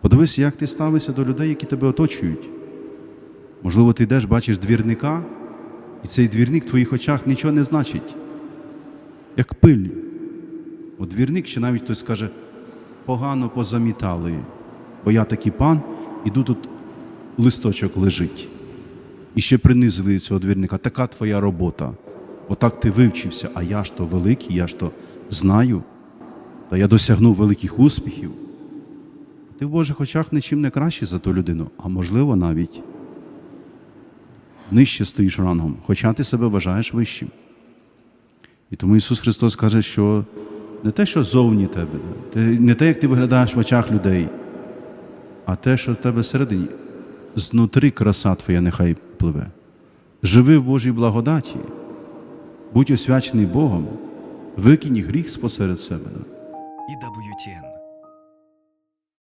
Подивись, як ти ставишся до людей, які тебе оточують. Можливо, ти йдеш, бачиш двірника, і цей двірник в твоїх очах нічого не значить, як пиль. От двірник, чи навіть хтось скаже, погано позамітали, бо я такий пан, іду тут листочок лежить. І ще принизили цього двірника. Така твоя робота. Отак ти вивчився, а я ж то великий, я ж то знаю, та я досягнув великих успіхів. Ти в Божих очах нічим не кращий за ту людину, а можливо навіть нижче стоїш рангом, хоча ти себе вважаєш вищим. І тому Ісус Христос каже, що не те, що зовні тебе, не те, як ти виглядаєш в очах людей, а те, що в тебе всередині, знутри краса твоя нехай пливе. Живи в Божій благодаті, будь освячений Богом, викинь гріх спосеред себе. EWTN